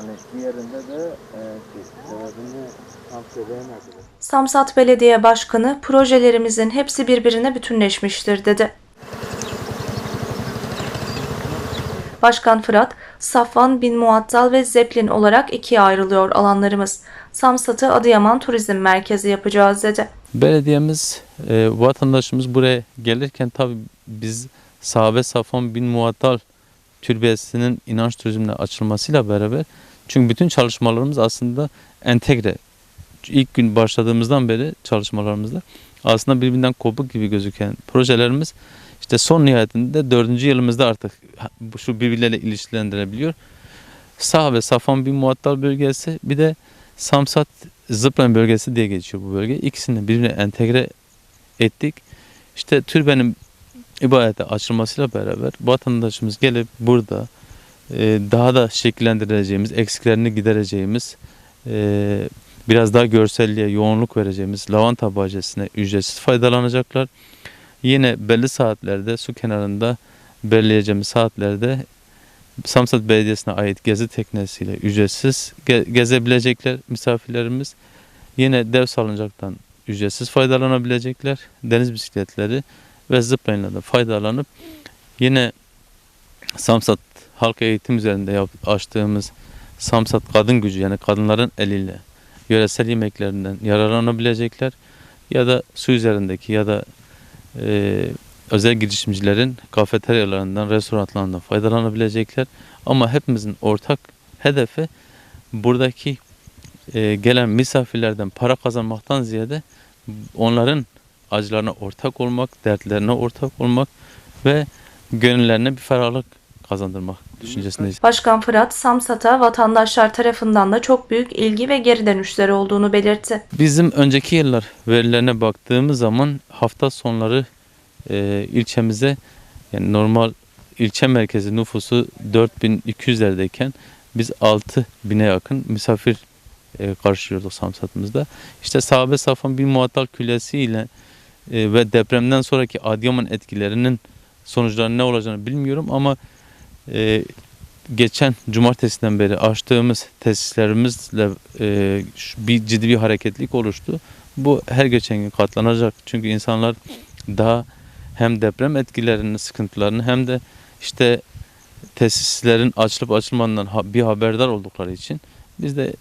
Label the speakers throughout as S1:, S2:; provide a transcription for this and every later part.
S1: Hani de e, sebebini tam söyleyemediler.
S2: Samsat Belediye Başkanı projelerimizin hepsi birbirine bütünleşmiştir dedi. Başkan Fırat, Safvan, Bin Muattal ve Zeplin olarak ikiye ayrılıyor alanlarımız. Samsat'ı Adıyaman Turizm Merkezi yapacağız dedi.
S3: Belediyemiz, e, vatandaşımız buraya gelirken tabii biz Sahabe Safon bin Muattal Türbesi'nin inanç turizmine açılmasıyla beraber çünkü bütün çalışmalarımız aslında entegre. İlk gün başladığımızdan beri çalışmalarımızda aslında birbirinden kopuk gibi gözüken projelerimiz işte son nihayetinde dördüncü yılımızda artık şu birbirleriyle ilişkilendirebiliyor. Sahabe Safon bin Muattal bölgesi bir de Samsat Zıplan bölgesi diye geçiyor bu bölge. İkisini birbirine entegre ettik. İşte türbenin ibadete açılmasıyla beraber vatandaşımız gelip burada e, daha da şekillendireceğimiz, eksiklerini gidereceğimiz, e, biraz daha görselliğe yoğunluk vereceğimiz lavanta bahçesine ücretsiz faydalanacaklar. Yine belli saatlerde su kenarında belirleyeceğimiz saatlerde Samsat Belediyesi'ne ait gezi teknesiyle ücretsiz ge- gezebilecekler misafirlerimiz. Yine dev salıncaktan ücretsiz faydalanabilecekler. Deniz bisikletleri ve da faydalanıp yine Samsat halk eğitim üzerinde açtığımız Samsat kadın gücü yani kadınların eliyle yöresel yemeklerinden yararlanabilecekler ya da su üzerindeki ya da e, özel girişimcilerin kafeteryalarından, restoranlarından faydalanabilecekler. Ama hepimizin ortak hedefi buradaki e, gelen misafirlerden para kazanmaktan ziyade onların acılarına ortak olmak, dertlerine ortak olmak ve gönüllerine bir ferahlık kazandırmak düşüncesindeyiz.
S2: Başkan Fırat, Samsat'a vatandaşlar tarafından da çok büyük ilgi ve geri dönüşler olduğunu belirtti.
S3: Bizim önceki yıllar verilerine baktığımız zaman hafta sonları e, ilçemize yani normal ilçe merkezi nüfusu 4200'lerdeyken biz 6000'e yakın misafir e, karşılıyorduk Samsat'ımızda. İşte Sahabe Safan bir muhattal külesi ile e, ve depremden sonraki Adıyaman etkilerinin sonuçları ne olacağını bilmiyorum ama e, geçen cumartesiden beri açtığımız tesislerimizle e, bir ciddi bir hareketlik oluştu. Bu her geçen gün katlanacak. Çünkü insanlar daha hem deprem etkilerinin sıkıntılarını hem de işte tesislerin açılıp açılmadığından ha- bir haberdar oldukları için biz de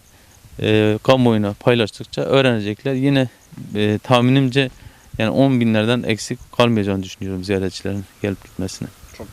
S3: e, kamuoyuna paylaştıkça öğrenecekler. Yine e, tahminimce yani 10 binlerden eksik kalmayacağını düşünüyorum ziyaretçilerin gelip gitmesine.
S1: Çok